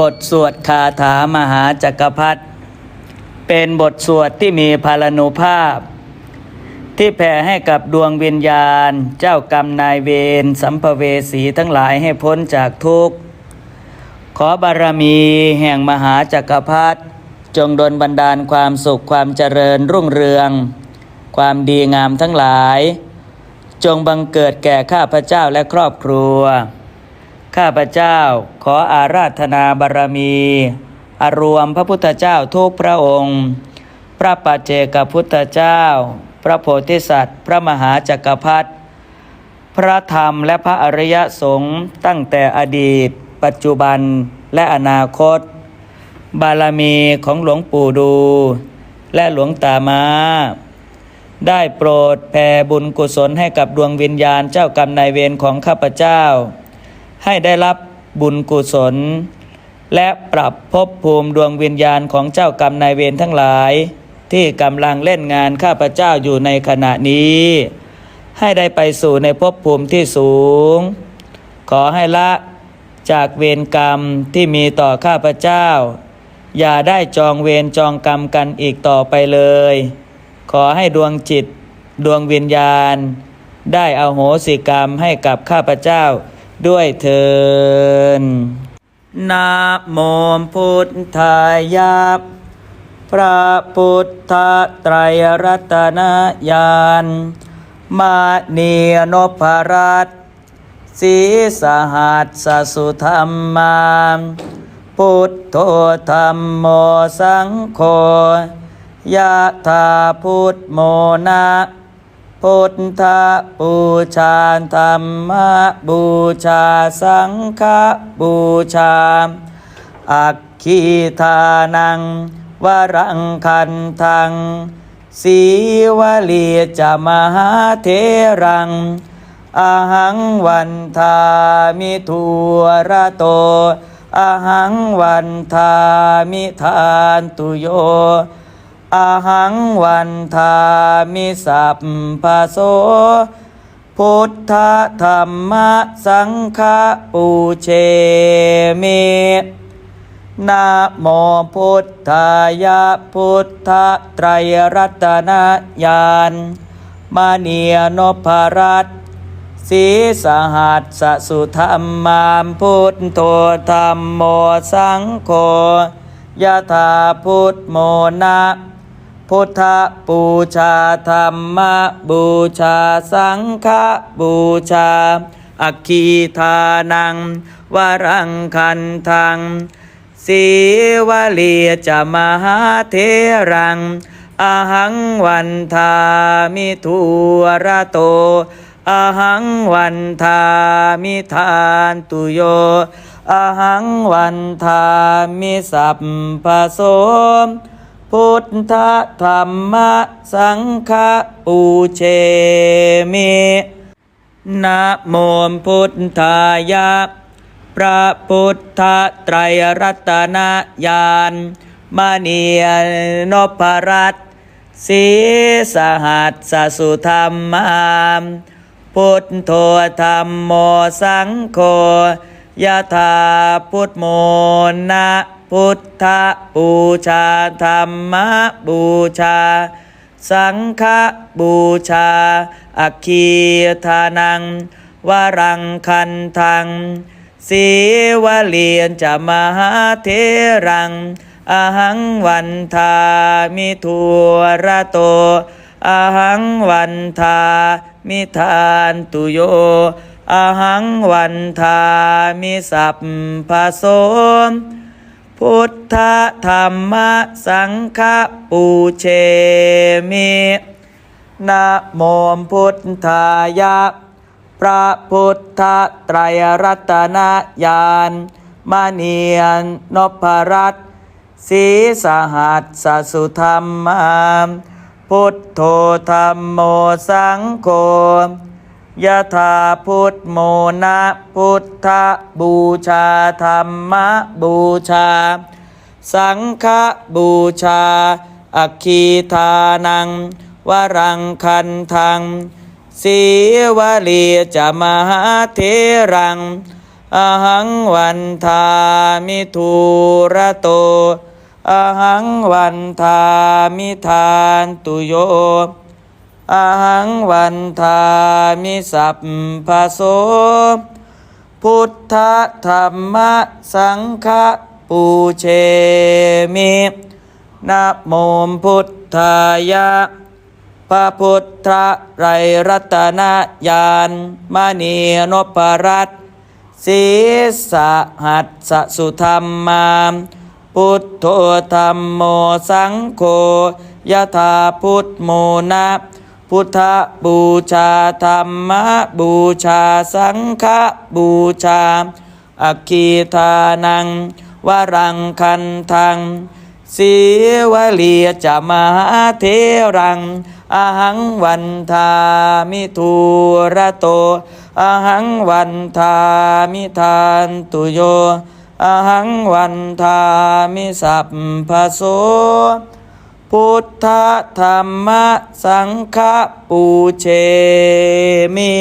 บทสวดคาถามหาจักรพรรดิเป็นบทสวดที่มีพาลานุภาพ ที่แผ่ให้กับดวงวิญญาณ เจ้ากรรมนายเวรสัมภเวสีทั้งหลายให้พ้นจากทุกข์ ขอบารมีแห่งมหาจักรพรรดิจงดลบันดาลความสุขความเจริญรุ่งเรือง ความดีงามทั้งหลาย จงบังเกิดแก่ข้าพเจ้าและครอบครัว ข้าพเจ้าขออาราธนาบารมีอารวมพระพุทธเจ้าทุกพระองค์ พระปัจเจกพุทธเจ้า พระโพธิสัตว์ พระมหาจักรพรรดิพระธรรมและพระอริยสงฆ์ตั้งแต่อดีต ปัจจุบันและอนาคต บารมีของหลวงปู่ดู และหลวงตามาได้โปรดแผ่บุญกุศลให้กับดวงวิญญาณเจ้ากรรมนายเวรของข้าพเจ้า ให้ได้รับบุญกุศล และปรับภพภูมิดวงวิญญาณของเจ้ากรรมนายเวรทั้งหลาย ที่กำลังเล่นงานข้าพเจ้าอยู่ในขณะนี้ ให้ได้ไปสู่ในภพภูมิที่สูง ขอให้ละจากเวรกรรมที่มีต่อข้าพเจ้า อย่าได้จองเวรจองกรรมกันอีกต่อไปเลย ขอให้ดวงจิตดวงวิญญาณ ได้เอาโหสิกรรมให้กับข้าพเจ้า ด้วยเถินนะโมพุทธายาพระพุทธไตรรัตนญาณมาเนียนพรัตสีสหัสสุธรรมาพุทโธธรรมโมสังโฆยะธาพุทโมนะ พุทธบูชาธรรมบูชาสังฆบูชา อักขีทานัง วรังคันทัง สีวลีจะมหาเทรังอาหังวันทามิทัวระโตอาหังวันทามิทานตุโย อาหังวันทามิสัพพะโส พุทธธรรมสังฆปูเชมินะโมพุทธายะพุทธไตรรัตนญาณมาเนียนพรัตสีสหัสสสุธรรมามพุทโธธรรมโมสังโฆยะธาพุทโมนะ พุทธบูชาธรรมบูชาสังฆบูชา อัคคีทานัง วรังคันทังสีวลีจะมหาเทรังอาหังวันทามิทุระโตอาหังวันทามิทานตุโยอาหังวันทามิสัพพโส พุทธธรรมสังฆปูเชมินะโมพุทธายะพระพุทธไตรรัตนญาณมณีนพรัตสีสหัสสสุธรรมามพุทโธธรรมโมสังโฆยะธาพุทโมนะ พุทธบูชาธรรมบูชา สังฆบูชาอัคคีทานัง วรังคันทังสีวเลียนจะมหาเทรังอาหังวันทามิทัวระโตอาหังวันทามิทานตุโยอาหังวันทามิสัพพโส พุทธธรรมสังฆปูเชมินะโมพุทธายะ พระพุทธไตรรัตนญาณมณีนนพรัตน์สีสหัสสสุธรรมามพุทโธธรรมโมสังโฆ ยะธาพุทโมนะพุทธบูชาธรรมบูชา สังฆบูชา อัคคีทานัง วรังคันทังสีวลีจะมหาเทรัง อหังวันทามิทูระโต อหังวันทามิทานตุโย อาหังวันทามิสัพพะโส พุทธธรรมสังฆปูเชมินะโมพุทธายะพระพุทธไรรัตนญาณมณีนพรัตศีสหัสสสุธรรมามพุทโธธรรมโมสังโฆยะธาพุทธโมนะ พุทธบูชาธรรมบูชาสังฆบูชาอัคคีทานัง วรังคันทังสีวลียจะมหาเทรังอาหังวันทามิทูระโตอาหังวันทามิทานตุโยอาหังวันทามิสัพพโส พุทธธรรมสังฆปูเชมิ